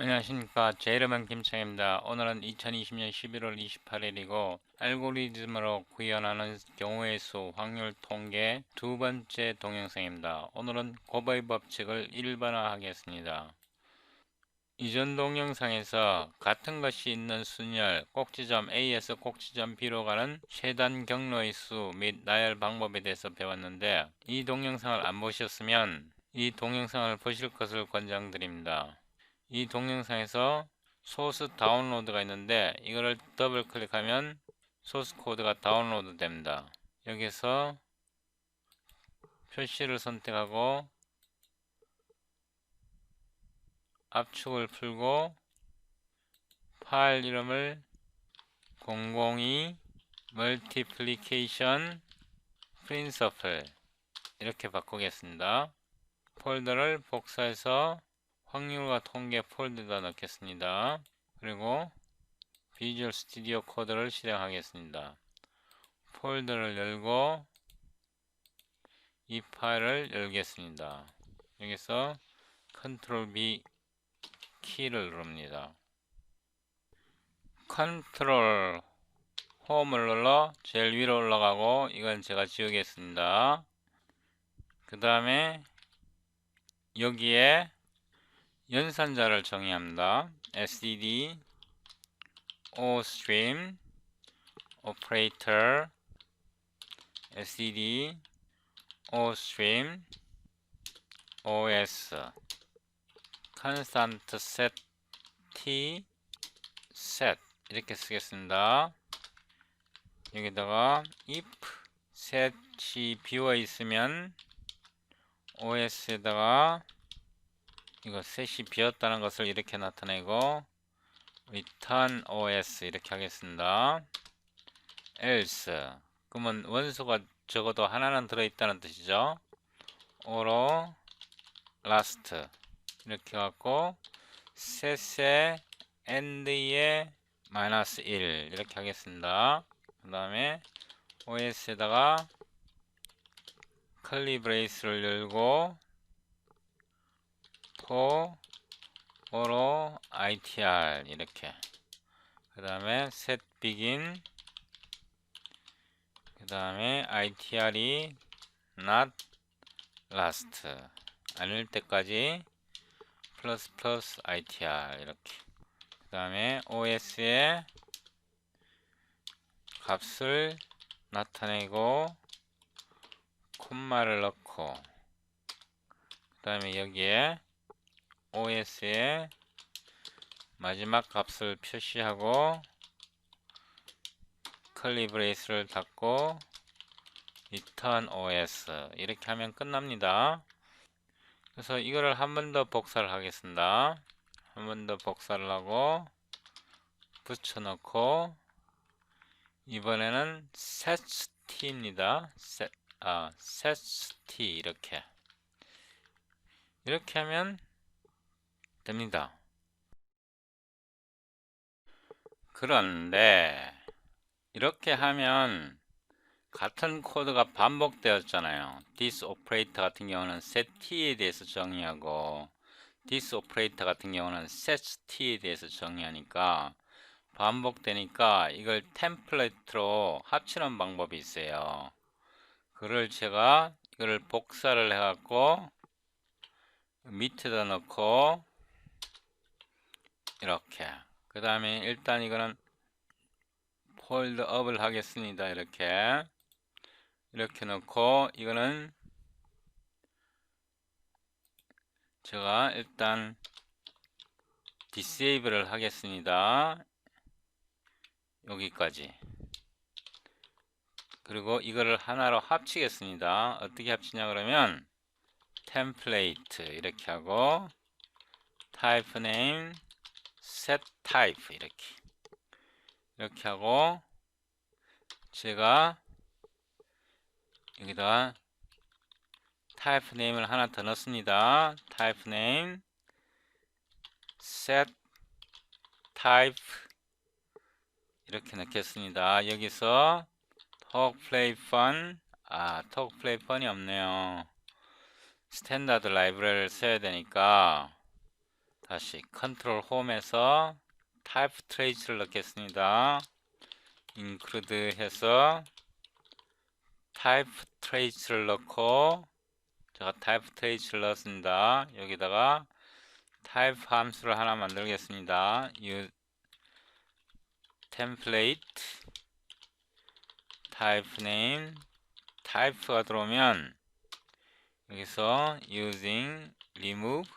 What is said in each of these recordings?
안녕하십니까. 제 이름은 김창입니다. 오늘은 2020년 11월 28일이고 알고리즘으로 구현하는 경우의 수 확률 통계 두 번째 동영상입니다. 오늘은 곱의 법칙을 일반화하겠습니다. 이전 동영상에서 같은 것이 있는 순열 꼭지점 A에서 꼭지점 B로 가는 최단 경로의 수 및 나열 방법에 대해서 배웠는데 이 동영상을 안 보셨으면 이 동영상을 보실 것을 권장드립니다. 이 동영상에서 소스 다운로드가 있는데 이거를 더블 클릭하면 소스 코드가 다운로드 됩니다. 여기서 표시를 선택하고 압축을 풀고 파일 이름을 002 multiplication principle 이렇게 바꾸겠습니다. 폴더를 복사해서 확률과 통계 폴더에다 넣겠습니다. 그리고 비주얼 스튜디오 코드를 실행하겠습니다. 폴더를 열고 이 파일을 열겠습니다. 여기서 컨트롤 B 키를 누릅니다. 컨트롤 홈을 눌러 제일 위로 올라가고 이건 제가 지우겠습니다. 그 다음에 여기에 연산자를 정의합니다. SDD OStream Operator SDD OStream OS Constant Set T Set 이렇게 쓰겠습니다. 여기다가 if set이 비어 있으면 OS에다가 이거 셋이 비었다는 것을 이렇게 나타내고 return os 이렇게 하겠습니다. else 그러면 원소가 적어도 하나는 들어있다는 뜻이죠. 오로 last 이렇게 갖고 셋에 end에 마이너스 1 이렇게 하겠습니다. 그 다음에 os에다가 클리 브레이스를 열고 for for itr 이렇게. 그 다음에 set begin. 그 다음에 itr이 not last. 아닐 때까지 플러스 플러스 itr 이렇게. 그 다음에 os에 값을 나타내고 콤마를 넣고. 그 다음에 여기에 OS에 마지막 값을 표시하고 클리 브레이스를 닫고 return OS 이렇게 하면 끝납니다. 그래서 이거를 한 번 더 복사를 하겠습니다. 한 번 더 복사를 하고 붙여넣고 이번에는 setT입니다. set, 아, setT 이렇게 이렇게 하면 됩니다. 그런데 이렇게 하면 같은 코드가 반복되었잖아요. this operator 같은 경우는 set t에 대해서 정의하고 this operator 같은 경우는 set t에 대해서 정의하니까 반복되니까 이걸 템플릿로 합치는 방법이 있어요. 그를 제가 이거를 복사를 해갖고 밑에다 넣고 이렇게. 그 다음에 일단 이거는 폴드업을 하겠습니다. 이렇게. 이렇게 넣고 이거는 제가 일단 디세이블을 하겠습니다. 여기까지. 그리고 이거를 하나로 합치겠습니다. 어떻게 합치냐 그러면 템플레이트 이렇게 하고 타입 네임 set type 이렇게 이렇게 하고 제가 여기다 type name을 하나 더 넣습니다. type name set type 이렇게 넣겠습니다. 여기서 talk play fun 아 talk play fun이 없네요. 스탠다드 라이브러리를 써야 되니까 다시 컨트롤 홈에서 타입 트레이스를 넣겠습니다. include 해서 타입 트레이스를 넣고 제가 타입 트레이스를 넣었습니다. 여기다가 타입 함수를 하나 만들겠습니다. use template type name type가 들어오면 여기서 using remove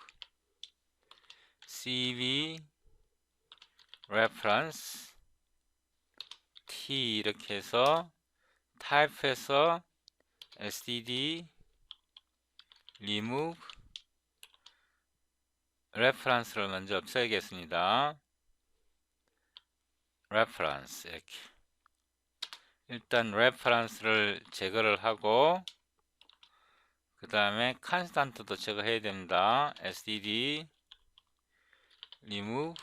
cv reference t 이렇게 해서 type에서 std remove reference를 먼저 없애겠습니다. reference 이렇게 일단 reference를 제거를 하고 그 다음에 constant도 제거해야 됩니다. std remove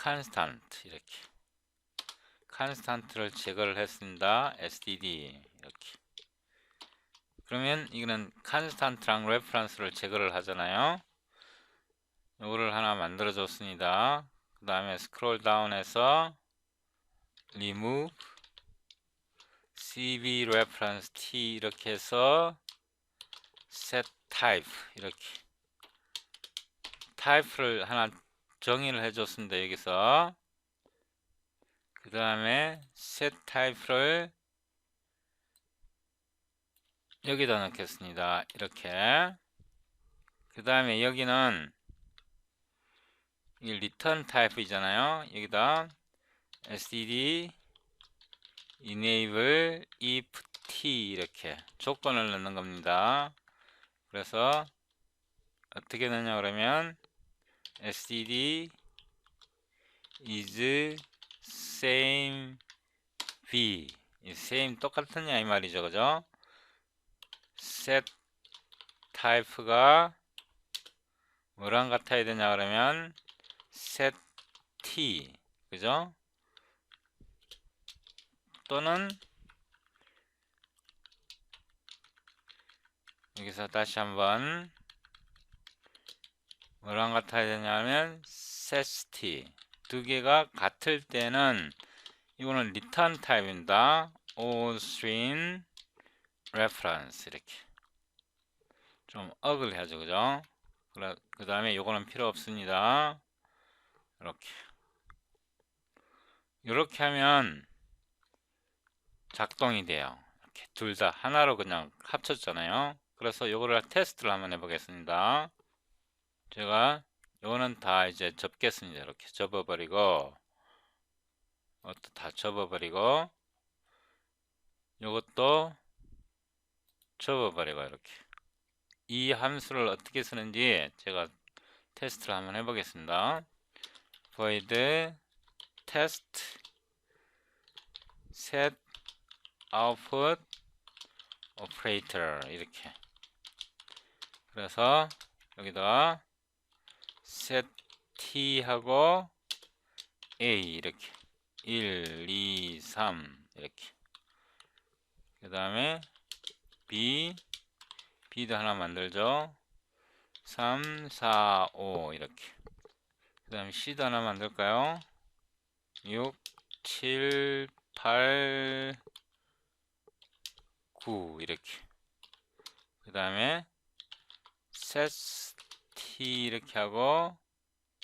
constant 이렇게 constant를 제거를 했습니다. std 이렇게 그러면 이거는 constant랑 reference를 제거를 하잖아요. 이거를 하나 만들어 줬습니다. 그 다음에 스크롤 다운해서 remove cv reference t 이렇게 해서 set type 이렇게 타입을 하나 정의를 해줬습니다. 여기서 그 다음에 set type를 여기다 넣겠습니다. 이렇게 그 다음에 여기는 이 return 타입이잖아요. 여기다 std enable if t 이렇게 조건을 넣는 겁니다. 그래서 어떻게 넣냐 그러면 std is same v. 이 same 똑같으냐 이 말이죠. 그죠? Set type가 뭐랑 같아야 되냐 그러면 set t. 그죠? 또는 여기서 다시 한번 뭐랑 같아야 되냐면 set 두 개가 같을 때는 이거는 return 타입입니다. all string reference 이렇게 좀 어글하죠 그죠? 그 다음에 요거는 필요 없습니다. 이렇게 이렇게 하면 작동이 돼요. 이렇게 둘 다 하나로 그냥 합쳤잖아요. 그래서 요거를 테스트를 한번 해보겠습니다. 제가 요거는 다 이제 접겠습니다. 이렇게 접어버리고 이것도 다 접어버리고 요것도 접어버리고 이렇게 이 함수를 어떻게 쓰는지 제가 테스트를 한번 해보겠습니다. void test set output operator 이렇게 그래서 여기다 set t 하고 a 이렇게. 1, 2, 3 이렇게. 그 다음에 b b도 하나 만들죠. 3, 4, 5 이렇게. 그 다음에 c도 하나 만들까요? 6, 7, 8, 9 이렇게. 그 다음에 set t 이렇게 하고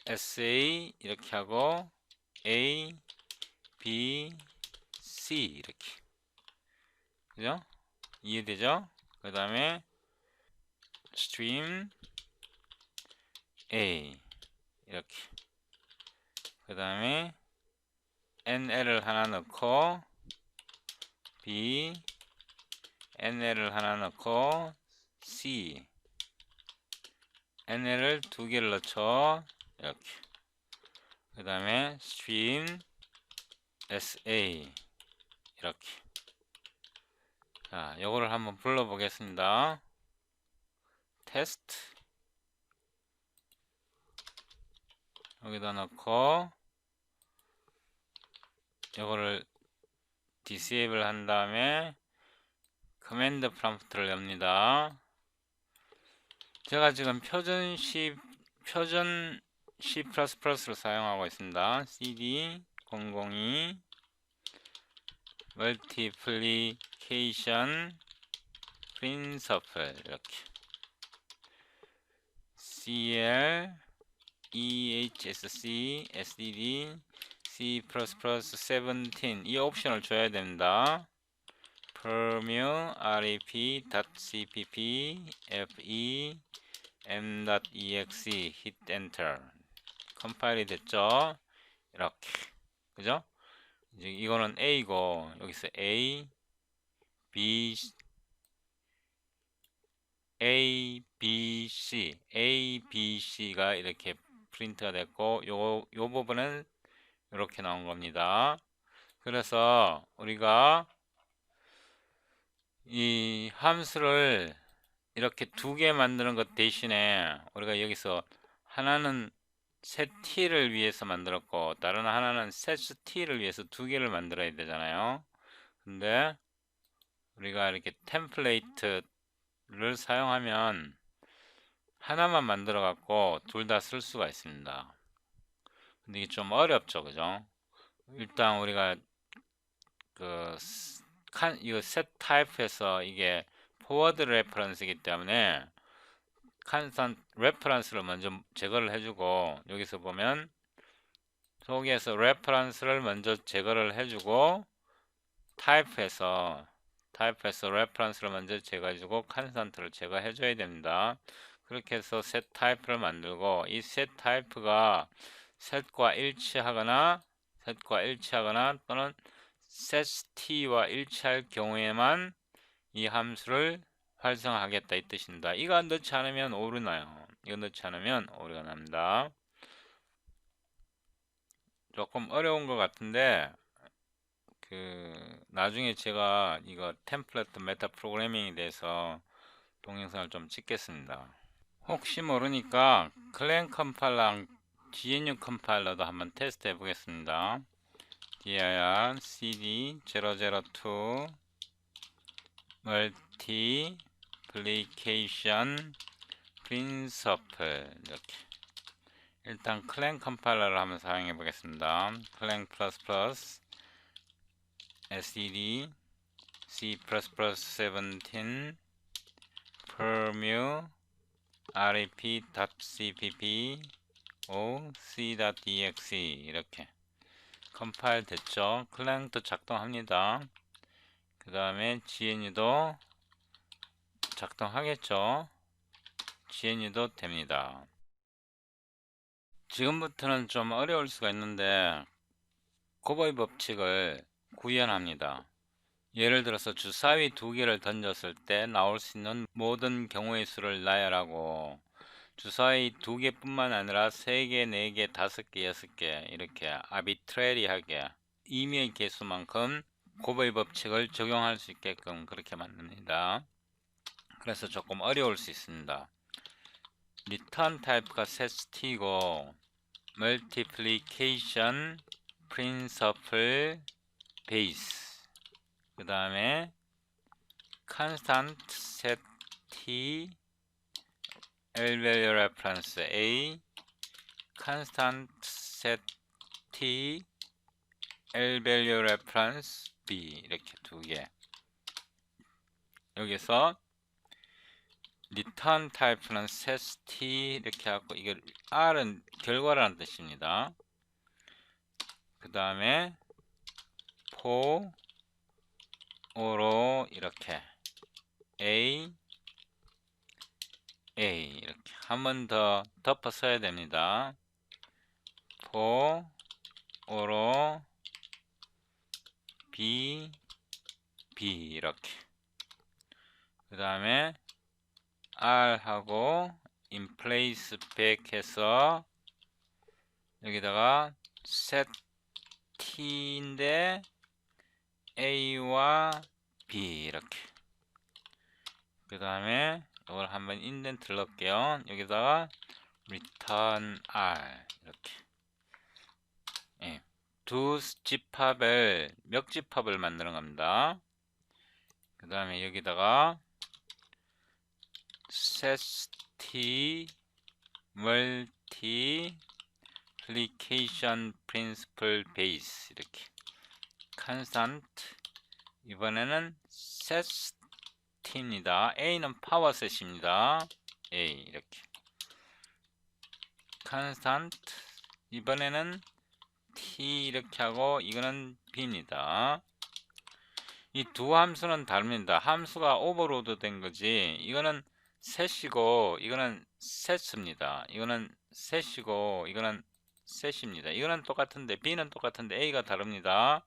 sa 이렇게 하고 a b c 이렇게 그죠? 이해되죠? 그 다음에 stream a 이렇게 그 다음에 nl을 하나 넣고 b nl을 하나 넣고 c nl을 두 개를 넣죠. 이렇게. 그 다음에 stream sa. 이렇게. 자 요거를 한번 불러 보겠습니다. 테스트 여기다 넣고 요거를 disable 한 다음에 커맨드 프롬프트를 엽니다 제가 지금 표준 C 표준 C++를 사용하고 있습니다. CD 002 multiplication principle 이렇게 CL EHSC SDD C++ 17 이 옵션을 줘야 됩니다. Permu rep.cpp fe m.exe hit enter 컴파일이 됐죠? 이렇게 그죠? 이제 이거는 A고 여기서 A B A B C A B C가 이렇게 프린트가 됐고 요, 요 부분은 이렇게 나온 겁니다. 그래서 우리가 이 함수를 이렇게 두 개 만드는 것 대신에 우리가 여기서 하나는 set t를 위해서 만들었고 다른 하나는 set t를 위해서 두 개를 만들어야 되잖아요. 근데 우리가 이렇게 템플레이트를 사용하면 하나만 만들어 갖고 둘 다 쓸 수가 있습니다. 근데 이게 좀 어렵죠, 그죠? 일단 우리가 그 칸, 이거 set type에서 이게 forward reference이기 때문에 constant reference를 먼저 제거를 해주고 여기서 보면 속에서 reference를 먼저 제거를 해주고 type에서 type에서 reference를 먼저 제거해주고 constant를 제거해줘야 됩니다. 그렇게 해서 set type를 만들고 이 set type가 set과 일치하거나 set과 일치하거나 또는 set t와 일치할 경우에만 이 함수를 활성화하겠다 이 뜻입니다. 이거 넣지 않으면 오류 나요. 이거 넣지 않으면 오류가 납니다. 조금 어려운 것 같은데 그 나중에 제가 이거 템플릿 메타 프로그래밍에 대해서 동영상을 좀 찍겠습니다. 혹시 모르니까 클랜 컴파일러랑 GNU 컴파일러도 한번 테스트 해 보겠습니다. Dir cd 002 multiplication principle 이렇게 일단 클랭 컴파일러를 한번 사용해 보겠습니다. 클랭 플러스 플러스 SED C++ 17 permu rep.cpp o c.exe 이렇게 컴파일 됐죠. 클랭도 작동합니다. 그 다음에 GNU도 작동하겠죠. GNU도 됩니다. 지금부터는 좀 어려울 수가 있는데 고버의 법칙을 구현합니다. 예를 들어서 주사위 두 개를 던졌을 때 나올 수 있는 모든 경우의 수를 나열하고 주사위 두 개뿐만 아니라 세 개, 네 개, 다섯 개, 여섯 개 이렇게 아비트레리하게 임의의 개수만큼 고버의 법칙을 적용할 수 있게끔 그렇게 만듭니다. 그래서 조금 어려울 수 있습니다. return type가 set이고 multiplication principle base 그 다음에 constant set t Value reference A L value reference B 이렇게 두 개. 여기서 return type는 set T 이렇게 하고 이게 R은 결과라는 뜻입니다. 그 다음에 for 오로 이렇게 A A 이렇게 한 번 더 덮어 써야 됩니다. for 오로 B B 이렇게 그 다음에 R 하고 in place back 해서 여기다가 set t인데 A와 B 이렇게 그 다음에 이걸 한번 인덴트를 넣을게요. 여기다가 return r 이렇게 예, 두 집합을 몇 집합을 만드는 겁니다. 그 다음에 여기다가 set application principle base 이렇게 constant 이번에는 set 입니다. A는 파워셋입니다. A 이렇게 constant 이번에는 T 이렇게 하고 이거는 B입니다. 이 두 함수는 다릅니다. 함수가 오버로드 된 거지. 이거는 셋이고 이거는 셋입니다. 이거는 셋이고 이거는 셋입니다. 이거는 똑같은데 B는 똑같은데 A가 다릅니다.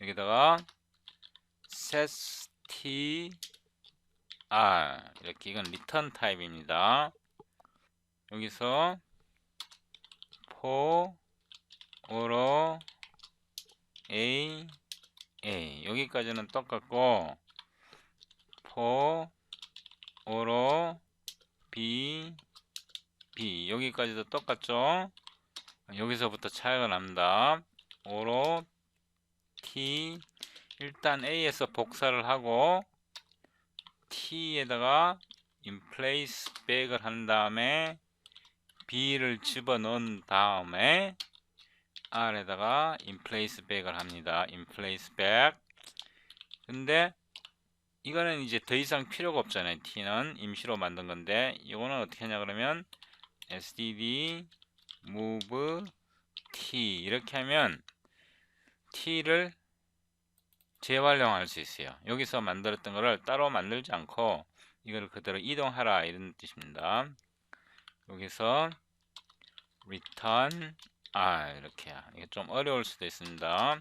여기다가 set t r 이렇게 이건 리턴 타입입니다. 여기서 for 오로 a a 여기까지는 똑같고 for 오로 b b 여기까지도 똑같죠? 여기서부터 차이가 납니다. 오로 t 일단 a에서 복사를 하고 t에다가 in place back을 한 다음에 b를 집어넣은 다음에 r에다가 in place back을 합니다. in place back 근데 이거는 이제 더 이상 필요가 없잖아요. t는 임시로 만든 건데 이거는 어떻게 하냐 그러면 sdd move t 이렇게 하면 t를 재활용할 수 있어요. 여기서 만들었던 거를 따로 만들지 않고 이거를 그대로 이동하라 이런 뜻입니다. 여기서 return 아 이렇게 이게 좀 어려울 수도 있습니다.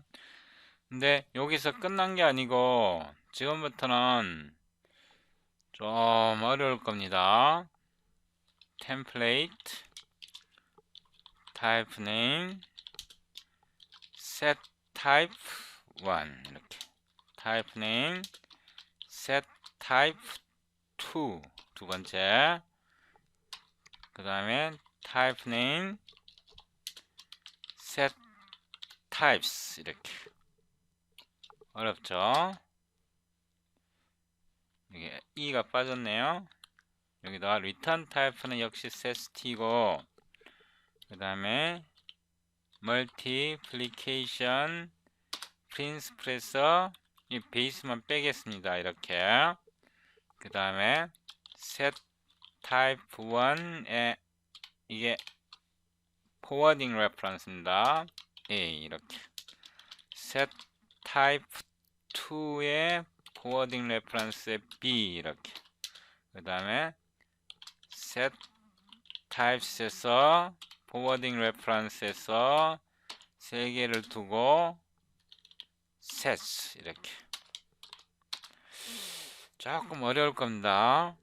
근데 여기서 끝난 게 아니고 지금부터는 좀 어려울 겁니다. template type name set type 1 이렇게 type name set type 2두 번째 그 다음에 type name set types 이렇게 어렵죠 이게 e가 빠졌네요 여기다가 return type는 역시 set이고 그 다음에 multiplication principle에서 이 베이스만 빼겠습니다. 이렇게 그 다음에 set type 1에 이게 forwarding reference입니다. A 이렇게 set type 2의 forwarding reference B 이렇게 그 다음에 set types에서 forwarding reference에서 세 개를 두고 sets 이렇게 조금 어려울 겁니다.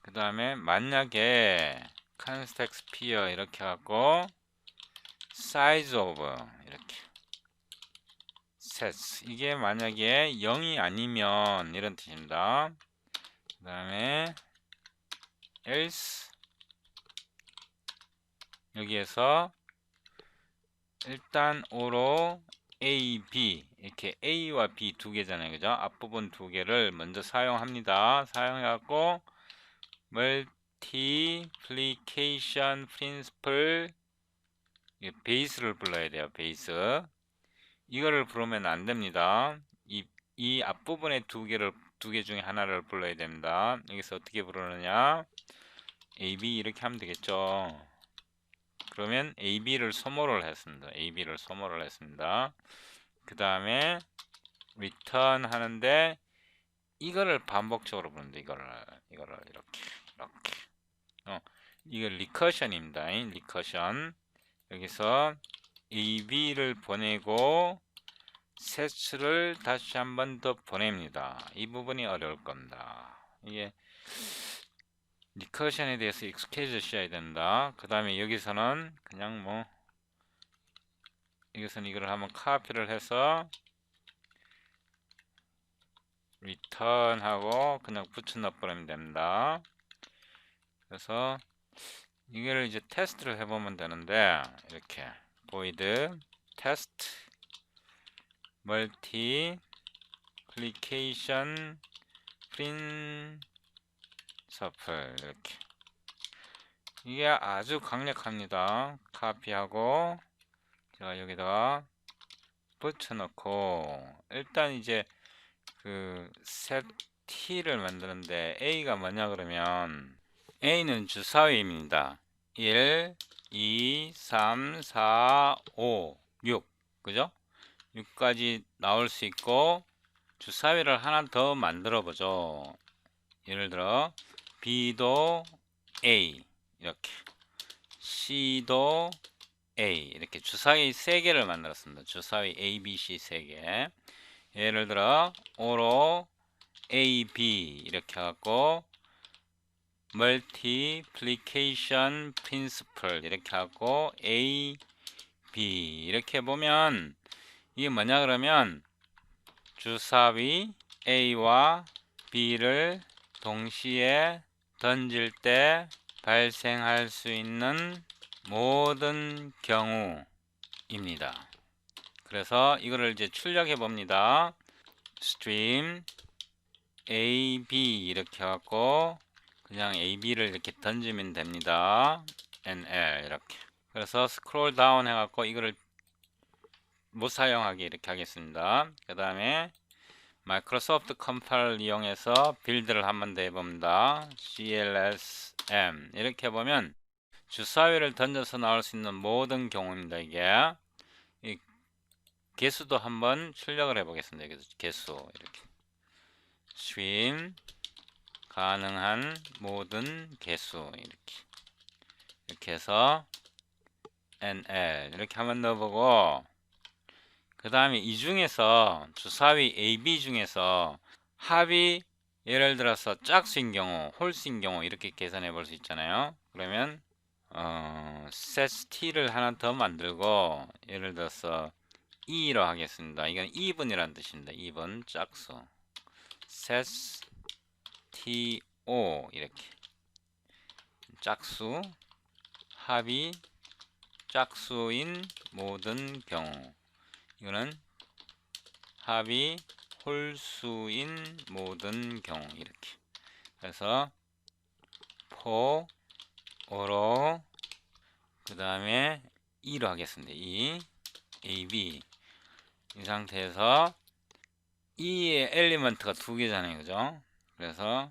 그 다음에 만약에 context sphere 이렇게 하고 size of 이렇게 sets 이게 만약에 0이 아니면 이런 뜻입니다. 그 다음에 else 여기에서 일단 오로 A, B 이렇게 A와 B 두 개잖아요. 그죠? 앞부분 두 개를 먼저 사용합니다. 사용해갖고 multiplication principle 베이스를 불러야 돼요. 베이스 이거를 부르면 안 됩니다. 이, 이 앞부분의 두 개를 두 개 중에 하나를 불러야 됩니다. 여기서 어떻게 부르느냐 AB 이렇게 하면 되겠죠. 그러면 AB를 소모를 했습니다. AB를 소모를 했습니다. 그 다음에 return 하는데 이거를 반복적으로 부르는데 이거를 이거를 이렇게 이렇게 어 이거 리커션입니다. 리커션 여기서 AB를 보내고 set를 다시 한 번 더 보냅니다. 이 부분이 어려울 겁니다. 이게 리커션에 대해서 익숙해지셔야 된다. 그 다음에 여기서는 그냥 뭐 여기서는 이걸 한번 카피를 해서 return 하고 그냥 붙여 넣어버리면 됩니다. 그래서 이거를 이제 테스트를 해보면 되는데 이렇게 void test multiplication print 서플 이렇게 이게 아주 강력합니다. 카피하고 제가 여기다가 붙여놓고 일단 이제 그 set t를 만드는데 a가 뭐냐 그러면 a는 주사위입니다. 1, 2, 3, 4, 5, 6 그죠? 6까지 나올 수 있고 주사위를 하나 더 만들어 보죠. 예를 들어 B도 A. 이렇게. C도 A. 이렇게 주사위 3개를 만들었습니다. 주사위 A, B, C 3개. 예를 들어 O로 A, B. 이렇게 하고 multiplication principle 이렇게 하고 A, B. 이렇게 보면 이게 뭐냐 그러면 주사위 A와 B를 동시에 던질 때 발생할 수 있는 모든 경우입니다. 그래서 이거를 이제 출력해 봅니다. stream AB 이렇게 하고 그냥 AB를 이렇게 던지면 됩니다. NL 이렇게. 그래서 스크롤 다운 해갖고 이거를 못 사용하게 이렇게 하겠습니다. 그 다음에 마이크로소프트 컴파일을 이용해서 빌드를 한번 더 해봅니다. CLSM 이렇게 보면 주사위를 던져서 나올 수 있는 모든 경우입니다. 이게 이 개수도 한번 출력을 해보겠습니다. 여기서 개수 이렇게 swim 가능한 모든 개수 이렇게 이렇게 해서 NL 이렇게 한번 넣어보고 그 다음에 이 중에서 주사위 AB 중에서 합이 예를 들어서 짝수인 경우, 홀수인 경우 이렇게 계산해 볼 수 있잖아요. 그러면 어, set t를 하나 더 만들고 예를 들어서 2로 하겠습니다. 이건 2분이라는 뜻입니다. 2분 짝수 set to 이렇게 짝수 합이 짝수인 모든 경우 이거는 합이 홀수인 모든 경우 이렇게. 그래서 포 오로 그 다음에 2로 하겠습니다. 2 AB 이 상태에서 2의 엘리먼트가 두 개잖아요 그죠? 그래서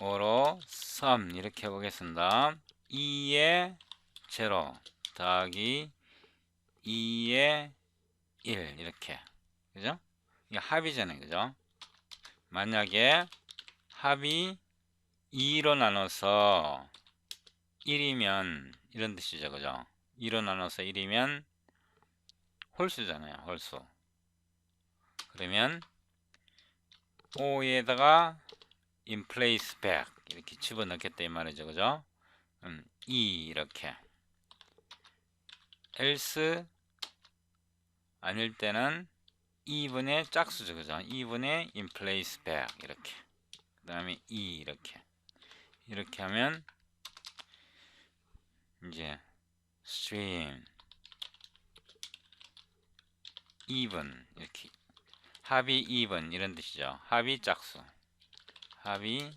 오로 sum 이렇게 해보겠습니다. 2의 제로 더하기 2의 1 이렇게 그죠? 이게 합이잖아요 그죠? 만약에 합이 2로 나눠서 1이면 이런 뜻이죠 그죠? 2로 나눠서 1이면 홀수잖아요 홀수 그러면 5에다가 in place back 이렇게 집어넣겠다 이 말이죠 그죠? 음, 2 이렇게 else 아닐 때는 2분의 짝수죠. 그죠? 2분의 in place back. 이렇게. 그 다음에 2 이렇게. 이렇게 하면 이제 stream. even. 이렇게. 합이 even. 이런 뜻이죠. 합이 짝수. 합이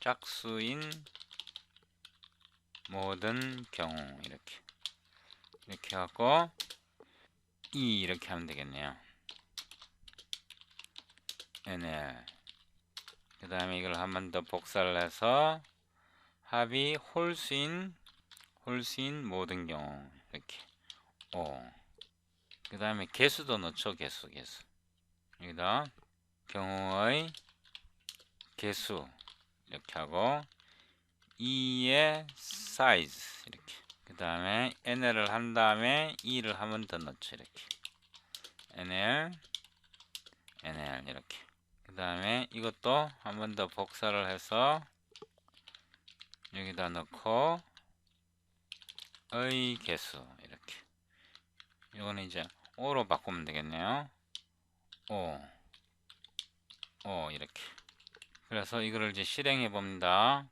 짝수인 모든 경우. 이렇게. 이렇게 하고 2 이렇게 하면 되겠네요. NL 그 다음에 이걸 한 번 더 복사를 해서 합이 홀수인 홀수인 모든 경우 이렇게. 5그 다음에 개수도 넣죠 개수 개수. 여기다 경우의 개수 이렇게 하고 2의 사이즈 이렇게 그 다음에 nl을 한 다음에 2를 한 번 더 넣죠 이렇게. Nl nl 이렇게. 그 다음에 이것도 한 번 더 복사를 해서 여기다 넣고 의 개수 이렇게. 이거는 이제 5로 바꾸면 되겠네요. 5 5 이렇게. 그래서 이거를 이제 실행해 봅니다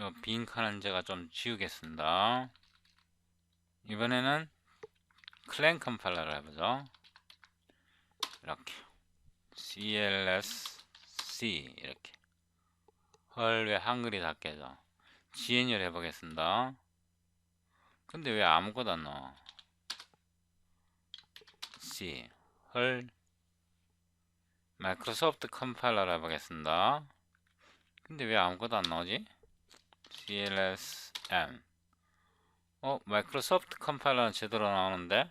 이 빈칸은 제가 좀 지우겠습니다. 이번에는 클랜 컴파일러를 해보죠. 이렇게 CLSC 이렇게 헐 왜 한글이 다 깨져 GNU를 해보겠습니다. 근데 왜 아무것도 안 나와? C 헐 마이크로소프트 컴파일러를 해보겠습니다. 근데 왜 아무것도 안 나오지? CLSM 어 마이크로소프트 컴파일러는 제대로 나오는데?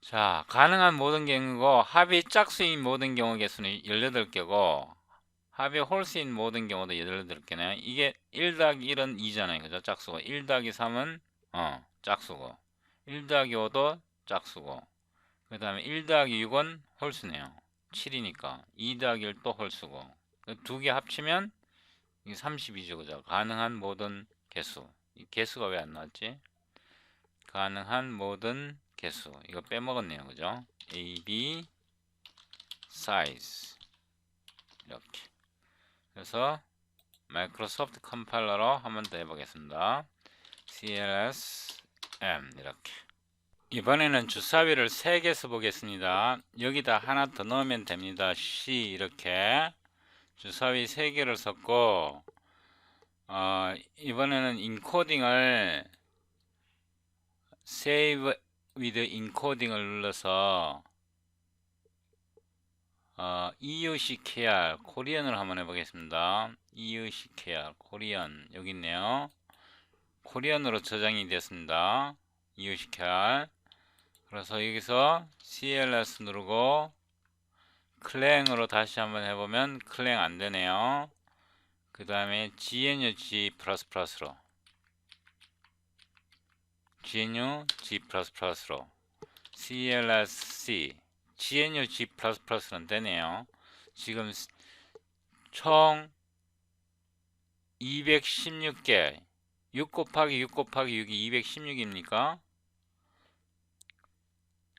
자 가능한 모든 경우고 합이 짝수인 모든 경우 개수는 18개고 합이 홀수인 모든 경우도 18개네요 이게 1 더하기 1은 2잖아요. 그죠? 짝수고. 1 더하기 3은 어 짝수고. 1 더하기 5도 짝수고. 그 다음에 1 더하기 6은 홀수네요. 7이니까. 2 더하기 1도 홀수고. 두 개 합치면 이게 32죠 그죠? 가능한 모든 개수. 이 개수가 왜 안 나왔지? 가능한 모든 개수. 이거 빼먹었네요 그죠? A b size. 이렇게. 그래서 마이크로소프트 컴파일러로 한번 더 해보겠습니다. Cls m. 이렇게. 이번에는 주사위를 3개 써보겠습니다. 여기다 하나 더 넣으면 됩니다. C. 이렇게 주사위 3개를 썼고 어, 이번에는 인코딩을 save with encoding을 눌러서 어, EUCKR 코리안을 한번 해보겠습니다. EUCKR 코리안 여기 있네요. 코리안으로 저장이 됐습니다. EUCKR 그래서 여기서 CLS 누르고 클랭으로 다시 한번 해보면 클랭 안되네요. 그 다음에 GNU G++로 GNU G++로 CLSC GNU G++는 되네요. 지금 총 216개 6 곱하기 6 곱하기 6이 216입니까?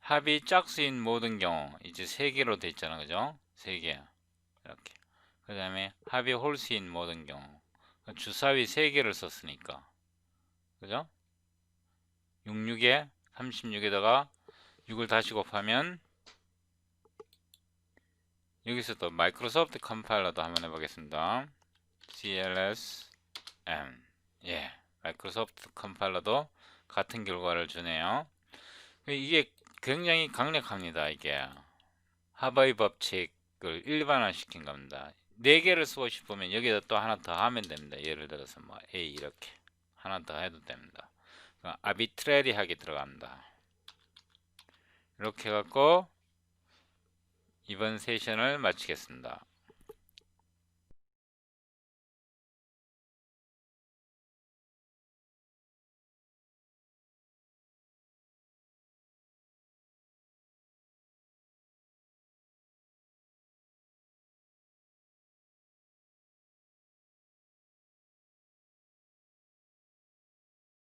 합이 짝수인 모든 경우 이제 3개로 돼 있잖아 그죠? 3개 이렇게 그 다음에 합이 홀수인 모든 경우 주사위 3개를 썼으니까 그죠? 66에 36에다가 6을 다시 곱하면 여기서 또 마이크로소프트 컴파일러도 한번 해보겠습니다. CLS M 예 마이크로소프트 컴파일러도 같은 결과를 주네요. 이게 굉장히 강력합니다. 이게 하바이 법칙을 일반화시킨 겁니다. 네 개를 쓰고 싶으면 여기다 또 하나 더 하면 됩니다. 예를 들어서 뭐 A 이렇게 하나 더 해도 됩니다. 아비트레리하게 들어간다. 이렇게 해갖고 이번 세션을 마치겠습니다.